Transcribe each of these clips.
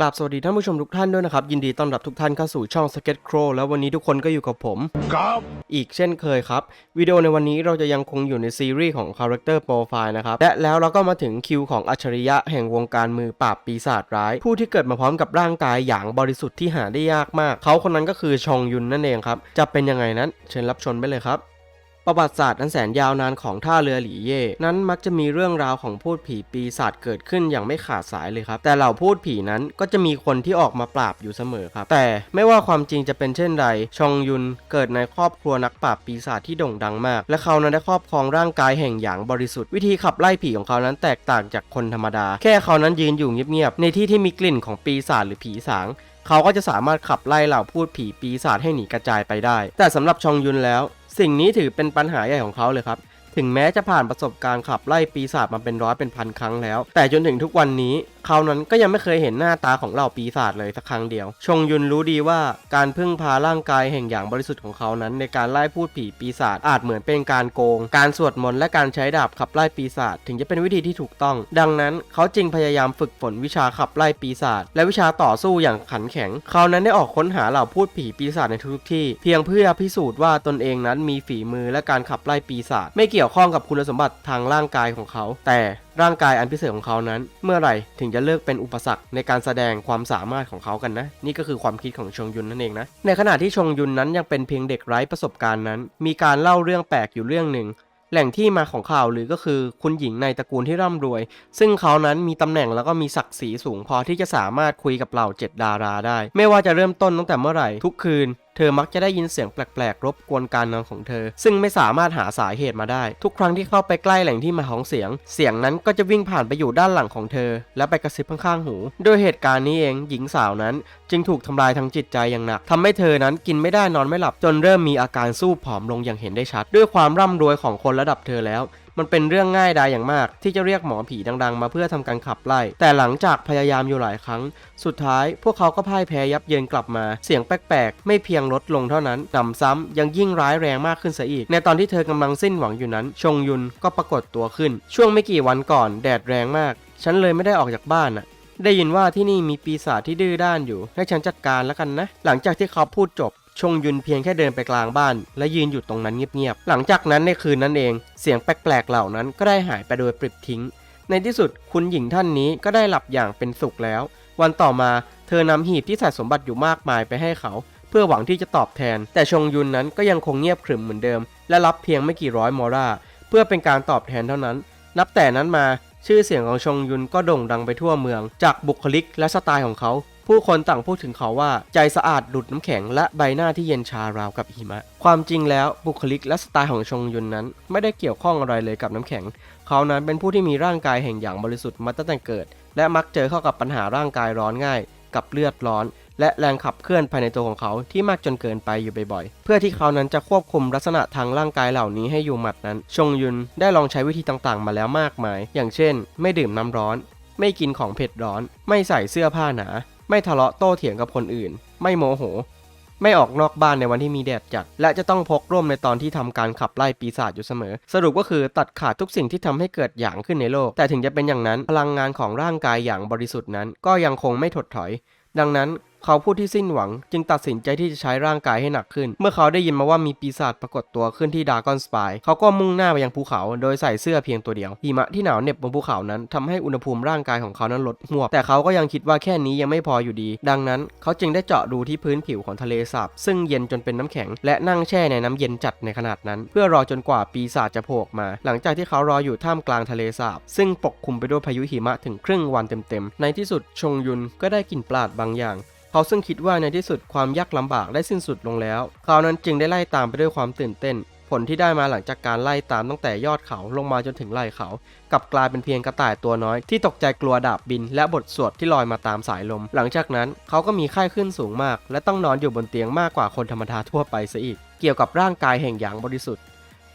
กราบสวัสดีท่านผู้ชมทุกท่านด้วยนะครับ ยินดีต้อนรับทุกท่านเข้าสู่ช่อง s k e t Crow แล้ววันนี้ทุกคนก็อยู่กับผมครับอีกเช่นเคยครับ วิดีโอในวันนี้เราจะยังคงอยู่ในซีรีส์ของ Character Profile นะครับ และแล้วเราก็มาถึงคิวของอัจฉริยะแห่งวงการมือปราบปีศาจร้าย ผู้ที่เกิดมาพร้อมกับร่างกายอย่างบริสุทธิ์ที่หาได้ยากมาก เขาคนนั้นก็คือชองยุนนั่นเองครับจะเป็นยังไงนั้นเชิญรับชมไปเลยครับ ประวัติศาสตร์อันแสนยาวนานของท่าเรือหลีเย่นั้นมักจะมีเรื่องราวของพูดผีปีศาจเกิดขึ้นอย่างไม่ขาดสายเลยครับ แต่เหล่าพูดผีนั้นก็จะมีคนที่ออกมาปราบอยู่เสมอครับ แต่ไม่ว่าความจริงจะเป็นเช่นไร ชองยุนเกิดในครอบครัวนักปราบปีศาจที่โด่งดังมาก และเขานั้นได้ครอบครองร่างกายแห่งหยางบริสุทธิ์วิธีขับไล่ผีของเขานั้นแตกต่างจากคนธรรมดา แค่เขานั้นยืนอยู่เงียบๆในที่ที่มีกลิ่นของปีศาจหรือผีสางเขาก็จะสามารถขับไล่เหล่าพูดผีปีศาจให้หนีกระจายไปได้ แต่สำหรับชองยุนแล้ว สิ่งนี้ถือเป็นปัญหาใหญ่ของเขาเลยครับถึงแม้จะผ่านประสบการณ์ขับไล่ปีศาจมาเป็นร้อยเป็นพันครั้งแล้ว แต่จนถึงทุกวันนี้ เขานั้นก็ยังไม่เคยเห็นหน้าตาของเหล่าปีศาจเลยสักครั้งเดียว ชงยุนรู้ดีว่าการพึ่งพาร่างกายแห่งอย่างบริสุทธิ์ของเขานั้น ในการไล่พูดผีปีศาจอาจเหมือนเป็นการโกง การสวดมนต์และการใช้ดาบขับไล่ปีศาจถึงจะเป็นวิธีที่ถูกต้อง ดังนั้นเขาจึงพยายามฝึกฝนวิชาขับไล่ปีศาจและวิชาต่อสู้อย่างขันแข็ง เขานั้นได้ออกค้นหาเหล่าพูดผีปีศาจในทุกที่ เพียงเพื่อพิสูจน์ว่าตนเองนั้นมีฝีมือและการขับไล่ปีศาจไม่เกี่ยวข้องกับคุณสมบัติทางร่างกายของเขา แต่ ร่างกายอันพิเศษของเขานั้น เมื่อไหร่ถึงจะเลิกเป็นอุปสรรคในการแสดงความสามารถของเขากันนะ นี่ก็คือความคิดของชงยุนนั่นเองนะ ในขณะที่ชงยุนนั้นยังเป็นเพียงเด็กไร้ประสบการณ์นั้น มีการเล่าเรื่องแปลกอยู่เรื่องหนึ่งแหล่งที่มาของข่าวหรือก็คือคุณหญิงในตระกูลที่ร่ำรวย ซึ่งเขานั้นมีตำแหน่งแล้วก็มีศักดิ์ศรีสูงพอที่จะสามารถคุยกับเหล่าเจ็ดดาราได้ ไม่ว่าจะเริ่มต้นตั้งแต่เมื่อไหร่ทุกคืน เธอมักจะได้ยินเสียงแปลกๆ รบกวนการนอนของเธอ ซึ่งไม่สามารถหาสาเหตุมาได้ ทุกครั้งที่เข้าไปใกล้แหล่งที่มาของเสียง เสียงนั้นก็จะวิ่งผ่านไปอยู่ด้านหลังของเธอ และไปกระซิบข้างๆหู โดยเหตุการณ์นี้เองหญิงสาวนั้น จึงถูกทำลายทางจิตใจอย่างหนักทำให้เธอนั้นกินไม่ได้นอนไม่หลับจนเริ่มมีอาการสู้ผอมลงอย่างเห็นได้ชัด ด้วยความร่ำรวยของคนระดับเธอแล้ว มันเป็นเรื่องง่ายดายอย่างมาก ที่จะเรียกหมอผีดังๆ มาเพื่อทำการขับไล่ แต่หลังจากพยายามอยู่หลายครั้ง สุดท้ายพวกเขาก็พ่ายแพ้ยับเยินกลับมา เสียงแปลกๆ ไม่เพียงลดลงเท่านั้นหนำซ้ำยังยิ่งร้ายแรงมากขึ้นซะอีก ในตอนที่เธอกำลังสิ้นหวังอยู่นั้น ชงยุนก็ปรากฏตัวขึ้น ช่วงไม่กี่วันก่อนแดดแรงมาก ฉันเลยไม่ได้ออกจากบ้านน่ะได้ยินว่าที่นี่มีปีศาจที่ดื้อด้านอยู่ ให้ฉันจัดการแล้วกันนะ หลังจากที่เขาพูดจบ ชงยุนเพียงแค่เดินไปกลางบ้าน และยืนอยู่ตรงนั้นเงียบๆ หลังจากนั้นในคืนนั้นเอง เสียงแปลกๆเหล่านั้นก็ได้หายไปโดยปลิดทิ้ง ในที่สุดคุณหญิงท่านนี้ก็ได้หลับอย่างเป็นสุขแล้ว วันต่อมาเธอนำหีบที่ใส่สมบัติอยู่มากมายไปให้เขา เพื่อหวังที่จะตอบแทน แต่ชงยุนนั้นก็ยังคงเงียบขรึมเหมือนเดิม และรับเพียงไม่กี่ร้อยมอราเพื่อเป็นการตอบแทนเท่านั้น นับแต่นั้นมาชื่อเสียงของชงยุนก็โด่งดังไปทั่วเมือง จากบุคลิกและสไตล์ของเขา ผู้คนต่างพูดถึงเขาว่าใจสะอาดดุดน้ำแข็งและใบหน้าที่เย็นชาราวกับหิมะ ความจริงแล้วบุคลิกและสไตล์ของชงยุนนั้น ไม่ได้เกี่ยวข้องอะไรเลยกับน้ำแข็ง เขานั้นเป็นผู้ที่มีร่างกายแห่งอย่างบริสุทธิ์มาตั้งแต่เกิด และมักเจอเข้ากับปัญหาร่างกายร้อนง่าย กับเลือดร้อน และแรงขับเคลื่อนภายในตัวของเขาที่มากจนเกินไปอยู่บ่อยๆ เพื่อที่เขานั้นจะควบคุมลักษณะทางร่างกายเหล่านี้ให้อยู่หมัดนั้น ชงยุนได้ลองใช้วิธีต่างๆ มาแล้วมากมาย อย่างเช่น ไม่ดื่มน้ำร้อน ไม่กินของเผ็ดร้อน ไม่ใส่เสื้อผ้าหนา ไม่ทะเลาะโต้เถียงกับคนอื่น ไม่โมโห ไม่ออกนอกบ้านในวันที่มีแดดจัด และจะต้องพกร่มในตอนที่ทำการขับไล่ปีศาจอยู่เสมอ สรุปก็คือตัดขาดทุกสิ่งที่ทำให้เกิดอย่างขึ้นในโลก แต่ถึงจะเป็นอย่างนั้นพลังงานของร่างกายอย่างบริสุทธิ์นั้น ก็ยังคงไม่ถดถอย ดังนั้น เขาผู้ที่สิ้นหวัง จึงตัดสินใจที่จะใช้ร่างกายให้หนักขึ้น เมื่อเขาได้ยินมาว่ามีปีศาจปรากฏตัวขึ้นที่ดากอนสปายเขาก็มุ่งหน้าไปยังภูเขาโดยใส่เสื้อเพียงตัวเดียวหิมะที่หนาวเหน็บบนภูเขานั้นทำให้อุณหภูมิร่างกายของเขานั้นลดหวบแต่เขาก็ยังคิดว่าแค่นี้ยังไม่พออยู่ดี ดังนั้น เขาจึงได้เจาะดูที่พื้นผิวของทะเลสาบซึ่งเย็นจนเป็นน้ำแข็ง และนั่งแช่ในน้ำเย็นจัดในขนาดนั้น เพื่อรอจนกว่าปีศาจจะโผล่มา หลังจากที่เขารออยู่ท่ามกลางทะเลสาบซึ่งปกคลุมไปด้วยพายุหิมะถึงครึ่งวันเต็มๆในที่สุดชงยุนก็ได้กลิ่นปลาดบางอย่าง เขาซึ่งคิดว่าในที่สุดความยากลำบากได้สิ้นสุดลงแล้วเขานั้นจึงได้ไล่ตามไปด้วยความตื่นเต้น ผลที่ได้มาหลังจากการไล่ตามตั้งแต่ยอดเขาลงมาจนถึงไหล่เขา กลับกลายเป็นเพียงกระต่ายตัวน้อย ที่ตกใจกลัวดาบบิน และบทสวดที่ลอยมาตามสายลม หลังจากนั้นเขาก็มีไข้ขึ้นสูงมาก และต้องนอนอยู่บนเตียงมากกว่าคนธรรมดาทั่วไปซะอีก เกี่ยวกับร่างกายแห่งหยางบริสุทธิ์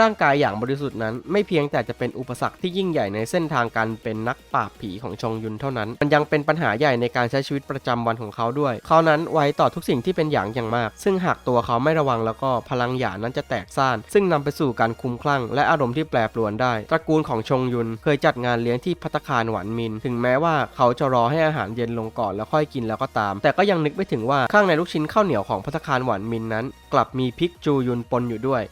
ร่างกายอย่างบริสุทธิ์นั้น ไม่เพียงแต่จะเป็นอุปสรรคที่ยิ่งใหญ่ในเส้นทางการเป็นนักปราบผีของชงยุนเท่านั้น มันยังเป็นปัญหาใหญ่ในการใช้ชีวิตประจำวันของเขาด้วย เขานั้นไวต่อทุกสิ่งที่เป็นหยางอย่างมาก ซึ่งหากตัวเขาไม่ระวังแล้วก็พลังหยานั้นจะแตกซ่าน ซึ่งนำไปสู่การคลุมคลั่ง และอารมณ์ที่แปรปรวนได้ ตระกูลของชงยุนเคยจัดงานเลี้ยงที่พัตตาคารหวานมิน ถึงแม้ว่าเขาจะรอให้อาหารเย็นลงก่อนแล้วค่อยกินแล้วก็ตาม แต่ก็ยังนึกไม่ถึงว่าข้างในลูกชิ้นข้าวเหนียวของพัตคารหวานมินนั้น กลับมีพริกจูยุนปนอยู่ด้วย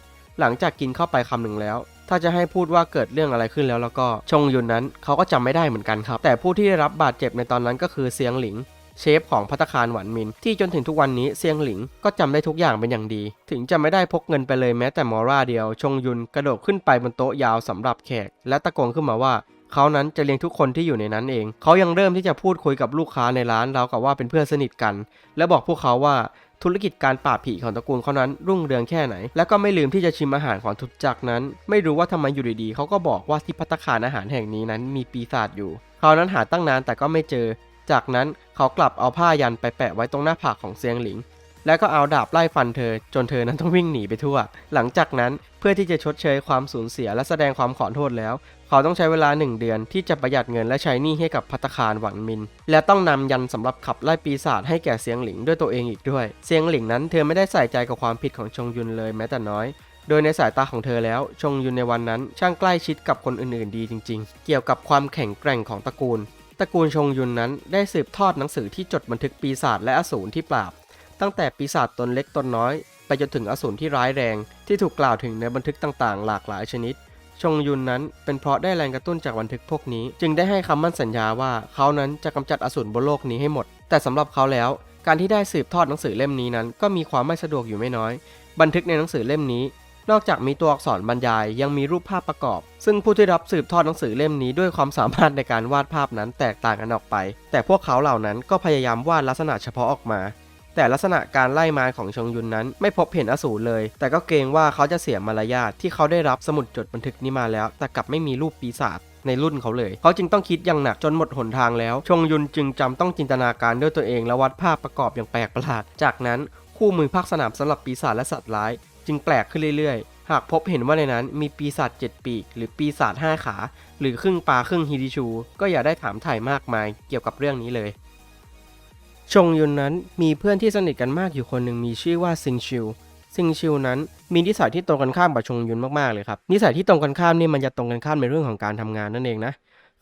หลังจากกินเข้าไปคำหนึ่งแล้ว ถ้าจะให้พูดว่าเกิดเรื่องอะไรขึ้นแล้วแล้วก็ชงยุนนั้นเขาก็จำไม่ได้เหมือนกันครับ แต่ผู้ที่ได้รับบาดเจ็บในตอนนั้นก็คือเซียงหลิงเชฟของพัตคารหวันมิน ที่จนถึงทุกวันนี้เซียงหลิงก็จำได้ทุกอย่างเป็นอย่างดี ถึงจะไม่ได้พกเงินไปเลยแม้แต่มอร่าเดียว ชงยุนกระโดดขึ้นไปบนโต๊ะยาวสำหรับแขก และตะโกนขึ้นมาว่า เขานั้นจะเลี้ยงทุกคนที่อยู่ในนั้นเอง เขายังเริ่มที่จะพูดคุยกับลูกค้าในร้านราวกับว่าเป็นเพื่อนสนิทกัน และบอกพวกเขาว่า ธุรกิจการปราบผีของตระกูลเขานั้นรุ่งเรืองแค่ไหน และก็ไม่ลืมที่จะชิมอาหารของทุกจักนั้น ไม่รู้ว่าทำไมอยู่ดีๆเขาก็บอกว่าที่พัตตาคารอาหารแห่งนี้นั้นมีปีศาจอยู่ เขานั้นหาตั้งนานแต่ก็ไม่เจอ จากนั้นเขากลับเอาผ้ายันไปแปะไว้ตรงหน้าผากของเซียงหลิง แล้วก็เอาดาบไล่ฟันเธอ จนเธอนั้นต้องวิ่งหนีไปทั่ว หลังจากนั้นเพื่อที่จะชดเชยความสูญเสียและแสดงความขอโทษแล้ว เขาต้องใช้เวลาหนึ่งเดือนที่จะประหยัดเงินและใช้หนี้ให้กับพัตคารหวังมิน และต้องนำยันสำหรับขับไล่ปีศาจให้แก่เซียงหลิงด้วยตัวเองอีกด้วยเซียงหลิงนั้นเธอไม่ได้ใส่ใจกับความผิดของชงยุนเลยแม้แต่น้อยโดยในสายตาของเธอแล้วชงยุนในวันนั้น ช่างใกล้ชิดกับคนอื่นๆ ดีจริง ๆ เกี่ยวกับความแข็งแกร่งของตระกูล ตระกูลชงยุนนั้นได้สืบทอดหนังสือที่จดบันทึกปีศาจและอสูรที่ปราบ ตั้งแต่ปีศาจตนเล็กตนน้อย ไปจนถึงอสูรที่ร้ายแรงที่ถูกกล่าวถึงในบันทึกต่างๆ หลากหลายชนิด ชงยุนนั้นเป็นเพราะได้แรงกระตุ้นจากบันทึกพวกนี้ จึงได้ให้คำมั่นสัญญาว่าเขานั้นจะกำจัดอสูรบนโลกนี้ให้หมด แต่สำหรับเขาแล้ว การที่ได้สืบทอดหนังสือเล่มนี้นั้น ก็มีความไม่สะดวกอยู่ไม่น้อย บันทึกในหนังสือเล่มนี้ นอกจากมีตัวอักษรบรรยายยังมีรูปภาพประกอบ ซึ่งผู้ที่รับสืบทอดหนังสือเล่มนี้ด้วยความสามารถในการวาดภาพนั้นแตกต่างกันออกไป แต่พวกเขาเหล่านั้นก็พยายามวาดลักษณะเฉพาะออกมา แต่ลักษณะการไล่มาของชงยุนนั้น ไม่พบเห็นอสูรเลย แต่ก็เกรงว่าเขาจะเสียมารยาทที่เขาได้รับสมุดจดบันทึกนี้มาแล้ว แต่กลับไม่มีรูปปีศาจในรุ่นเขาเลย เขาจึงต้องคิดอย่างหนักจนหมดหนทางแล้ว ชงยุนจึงจำต้องจินตนาการด้วยตัวเองและวัดภาพประกอบอย่างแปลกประหลาด จากนั้นคู่มือภาคสนามสำหรับปีศาจและสัตว์ร้าย จึงแปลกขึ้นเรื่อยๆ หากพบเห็นว่าในนั้นมีปีศาจเจ็ดปีก หรือปีศาจห้าขา หรือครึ่งปลาครึ่งฮิริชู ก็อย่าได้ถามถ่ายมากมายเกี่ยวกับเรื่องนี้เลย ชงยุนนั้นมีเพื่อนที่สนิทกันมากอยู่คนหนึ่งมีชื่อว่าซิงชิวซิงชิวนั้นมีนิสัยที่ตรงกันข้ามกับชงยุนมากๆเลยครับนิสัยที่ตรงกันข้ามนี่มันจะตรงกันข้ามในเรื่องของการทำงานนั่นเองนะ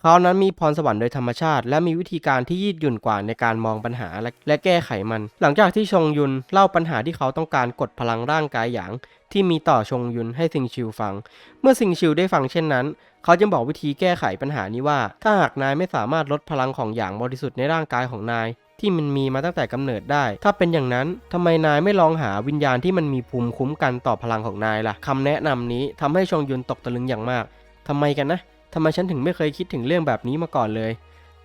เขานั้นมีพรสวรรค์โดยธรรมชาติ และมีวิธีการที่ยืดหยุ่นกว่าในการมองปัญหาและแก้ไขมัน หลังจากที่ชงยุนเล่าปัญหาที่เขาต้องการกดพลังร่างกายหยาง ที่มีต่อชงยุนให้ซิงชิวฟัง เมื่อซิงชิวได้ฟังเช่นนั้น เขาจึงบอกวิธีแก้ไขปัญหานี้ว่า ถ้าหากนายไม่สามารถลดพลังของหยางบริสุทธิ์ในร่างกายของนาย ที่มันมีมาตั้งแต่กำเนิดได้ ถ้าเป็นอย่างนั้นทำไมนายไม่ลองหาวิญญาณที่มันมีภูมิคุ้มกันต่อพลังของนายล่ะคำแนะนำนี้ทำให้ชงยุนตกตะลึงอย่างมากทำไมกันนะทำไมฉันถึงไม่เคยคิดถึงเรื่องแบบนี้มาก่อนเลย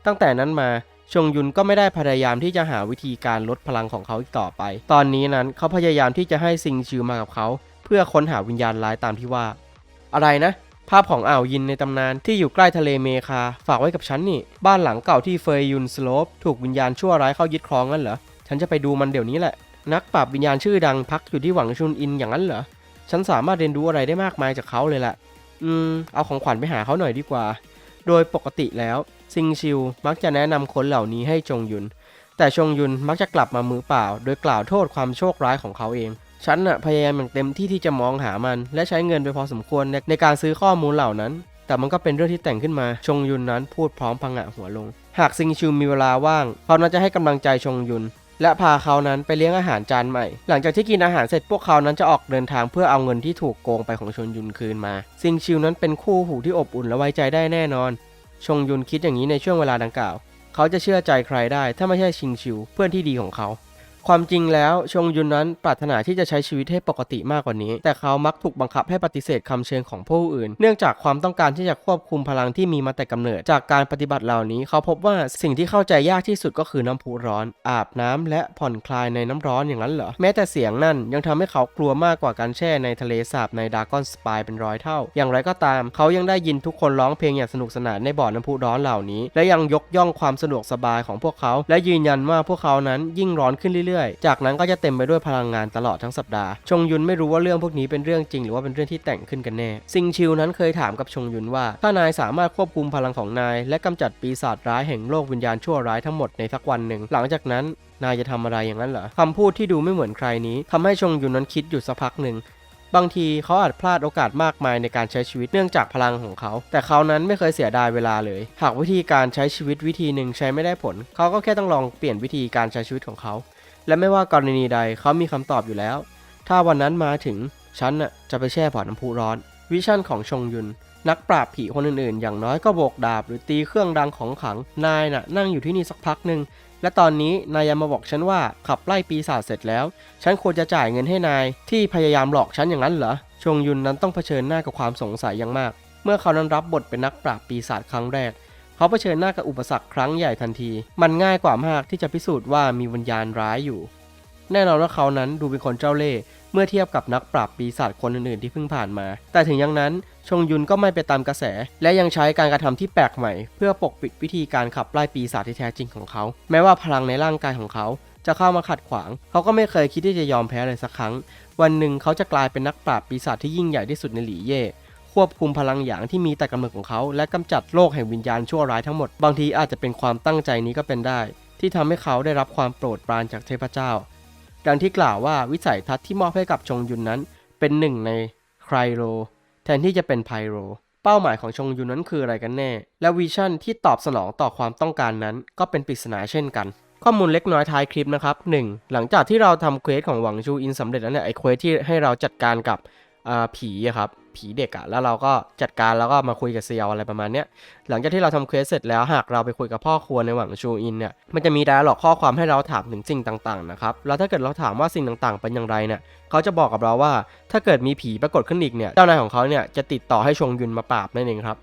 ตั้งแต่นั้นมาชงยุนก็ไม่ได้พยายามที่จะหาวิธีการลดพลังของเขาอีกต่อไป ตอนนี้นั้นเขาพยายามที่จะให้ซิงชิวมากับเขา เพื่อค้นหาวิญญาณร้ายตามที่ว่า อะไรนะ ภาพของอ่าวยินในตำนานที่อยู่ใกล้ทะเลเมคา ฝากไว้กับฉันนี่ บ้านหลังเก่าที่เฟยยุนสโลปถูกวิญญาณชั่วร้ายเข้ายึดครองงั้นเหรอ ฉันจะไปดูมันเดี๋ยวนี้แหละ นักปราบวิญญาณชื่อดังพักอยู่ที่หวังชุนอินอย่างนั้นเหรอ ฉันสามารถเรียนรู้อะไรได้มากมายจากเขาเลยแหละ อืม เอาของขวัญไปหาเขาหน่อยดีกว่า โดยปกติแล้วซิงชิวมักจะแนะนำคนเหล่านี้ให้จงยุน แต่ชงยุนมักจะกลับมามือเปล่า โดยกล่าวโทษความโชคร้ายของเขาเอง ฉันน่ะพยายามอย่างเต็มที่ที่จะมองหามัน และใช้เงินไปพอสมควรในในการซื้อข้อมูลเหล่านั้น แต่มันก็เป็นเรื่องที่แต่งขึ้นมา ชงยุนนั้นพูดพร้อมพังะหัวลง หากซิงชิวมีเวลาว่างเขาน่าจะให้กำลังใจชงยุน และพาเขานั้นไปเลี้ยงอาหารจานใหม่ หลังจากที่กินอาหารเสร็จพวกเขานั้นจะออกเดินทางเพื่อเอาเงินที่ถูกโกงไปของชงยุนคืนมา ซิงชิวนั้นเป็นคู่หูที่อบอุ่นและไว้ใจได้แน่นอน ชงยุนคิดอย่างนี้ในช่วงเวลาดังกล่าว เขาจะเชื่อใจใครได้ถ้าไม่ใช่ชิงชิวเพื่อนที่ดีของเขา ความจริงแล้วชงยุนนั้นปรารถนาที่จะใช้ชีวิตให้ปกติมากกว่านี้ แต่เขามักถูกบังคับให้ปฏิเสธคำเชิญของผู้อื่น เนื่องจากความต้องการที่จะควบคุมพลังที่มีมาแต่กำเนิด จากการปฏิบัติเหล่านี้เขาพบว่าสิ่งที่เข้าใจยากที่สุดก็คือน้ำพุร้อน อาบน้ำและผ่อนคลายในน้ำร้อนอย่างนั้นเหรอ แม้แต่เสียงนั่นยังทำให้เขากลัวมากกว่าการแช่ในทะเลสาบในดากอนสปายเป็นร้อยเท่า อย่างไรก็ตาม เขายังได้ยินทุกคนร้องเพลงอย่างสนุกสนานในบ่อน้ำพุร้อนเหล่านี้ และยังยกย่องความสะดวกสบายของพวกเขา และยืนยันว่าพวกเขานั้นยิ่งร้อนขึ้นเรื่อยๆ จากนั้นก็จะเต็มไปด้วยพลังงานตลอดทั้งสัปดาห์ ชงยุนไม่รู้ว่าเรื่องพวกนี้เป็นเรื่องจริงหรือว่าเป็นเรื่องที่แต่งขึ้นกันแน่ ซิงชิวนั้นเคยถามกับชงยุนว่า ถ้านายสามารถควบคุมพลังของนาย และกำจัดปีศาจร้ายแห่งโลกวิญญาณชั่วร้ายทั้งหมดในสักวันหนึ่ง หลังจากนั้นนายจะทำอะไรอย่างนั้นเหรอคำพูดที่ดูไม่เหมือนใครนี้ทำให้ชงยุนนั้นคิดอยู่สักพักหนึ่งบางทีเขาอาจพลาดโอกาสมากมายในการใช้ชีวิตเนื่องจากพลังของเขา แต่เขานั้นไม่เคยเสียดายเวลาเลย หากวิธีการใช้ชีวิตวิธีหนึ่งใช้ไม่ได้ผล เขาก็แค่ต้องลองเปลี่ยนวิธีการใช้ชีวิตของเขา และไม่ว่ากรณีใดเขามีคำตอบอยู่แล้ว ถ้าวันนั้นมาถึงฉันน่ะจะไปแช่บ่อน้ำพุร้อน วิชั่นของชงยุน นักปราบผีคนอื่นๆ อย่างน้อยก็โบกดาบ หรือตีเครื่องดังของขัง นายน่ะนั่งอยู่ที่นี่สักพักหนึ่งและตอนนี้นายยังมาบอกฉันว่าขับไล่ปีศาจเสร็จแล้ว ฉันควรจะจ่ายเงินให้นายที่พยายามหลอกฉันอย่างนั้นเหรอ ชงยุนนั้นต้องเผชิญหน้ากับความสงสัยอย่างมาก เมื่อเขานั้นรับบทเป็นนักปราบปีศาจครั้งแรก เขาเผชิญหน้ากับอุปสรรคครั้งใหญ่ทันที มันง่ายกว่ามากที่จะพิสูจน์ว่ามีวิญญาณร้ายอยู่ แน่นอนว่าเขานั้นดูเป็นคนเจ้าเล่ห์เมื่อเทียบกับนักปราบปีศาจคนอื่นๆที่เพิ่งผ่านมา แต่ถึงอย่างนั้นชงยุนก็ไม่ไปตามกระแส และยังใช้การกระทำที่แปลกใหม่ เพื่อปกปิดวิธีการขับไล่ปีศาจที่แท้จริงของเขา แม้ว่าพลังในร่างกายของเขา จะเข้ามาขัดขวาง เขาก็ไม่เคยคิดที่จะยอมแพ้เลยสักครั้ง วันหนึ่งเขาจะกลายเป็นนักปราบปีศาจที่ยิ่งใหญ่ที่สุดในหลีเย่ ควบคุมพลังหยางที่มีแต่กำเนิดของเขา และกำจัดโลกแห่งวิญญาณชั่วร้ายทั้งหมด บางทีอาจจะเป็นความตั้งใจนี้ก็เป็นได้ ที่ทำให้เขาได้รับความโปรดปรานจากเทพเจ้า ดังที่กล่าวว่าวิสัยทัศน์ที่มอบให้กับชงยุนนั้น เป็นหนึ่งในไครโรแทนที่จะเป็นไพโรเป้าหมายของชงยุนนั้นคืออะไรกันแน่ และวิชั่นที่ตอบสนองต่อความต้องการนั้น ก็เป็นปริศนาเช่นกัน ข้อมูลเล็กน้อยท้ายคลิปนะครับ 1. หลังจากที่เราทำเควสของหวังชูอินสำเร็จแล้วเนี่ยไอเควสที่ให้เราจัดการกับ ผีครับ ผีเด็กอะแล้วเราก็จัดการแล้วก็มาคุยกับเซียวอะไรประมาณเนี้ยหลังจากที่เราทำเควสเสร็จแล้วหากเราไปคุยกับพ่อครัวในหวังชูอินเนี่ยมันจะมีไดอะล็อกข้อความให้เราถามถึงสิ่งต่างๆนะครับแล้วถ้าเกิดเราถามว่าสิ่งต่างๆเป็นอย่างไรเนี่ยเขาจะบอกกับเราว่าถ้าเกิดมีผีปรากฏขึ้นอีกเนี่ยเจ้านายของเขาเนี่ยจะติดต่อให้ชงยุนมาปราบนั่นเองครับ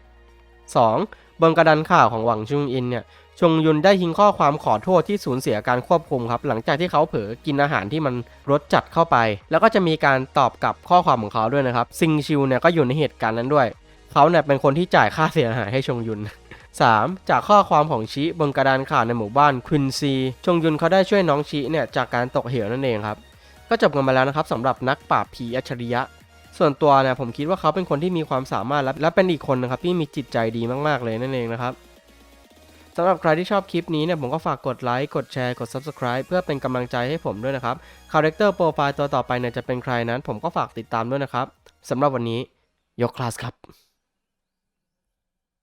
2. บนกระดานข่าวของหวังชุงอินเนี่ย ชงยุนได้ทิ้งข้อความขอโทษที่สูญเสียการควบคุมครับ หลังจากที่เขาเผลอกินอาหารที่มันรสจัดเข้าไป แล้วก็จะมีการตอบกลับข้อความของเขาด้วยนะครับซิงชิวเนี่ยก็อยู่ในเหตุการณ์นั้นด้วย เขาเนี่ยเป็นคนที่จ่ายค่าเสียหายให้ชงยุน 3. จากข้อความของชิบนกระดานข่าวในหมู่บ้านควินซีชงยุนเขาได้ช่วยน้องชิเนี่ยจากการตกเหวนั่นเองครับก็จบกันไปแล้วนะครับสำหรับนักปราบผีอัจฉริยะ ส่วนตัวเนี่ยผมคิดว่าเขาเป็นคนที่มีความสามารถและและเป็นอีกคนนะครับที่มีจิตใจดีมากๆเลยนั่นเองนะครับ สำหรับใครที่ชอบคลิปนี้เนี่ยผมก็ฝากกดไลค์กดแชร์กด Subscribe เพื่อเป็นกำลังใจให้ผมด้วยนะครับคาแรคเตอร์โปรไฟล์ตัวต่อไปเนี่ยจะเป็นใครนั้น ผมก็ฝากติดตามด้วยนะครับสำหรับวันนี้ยกคลาสครับ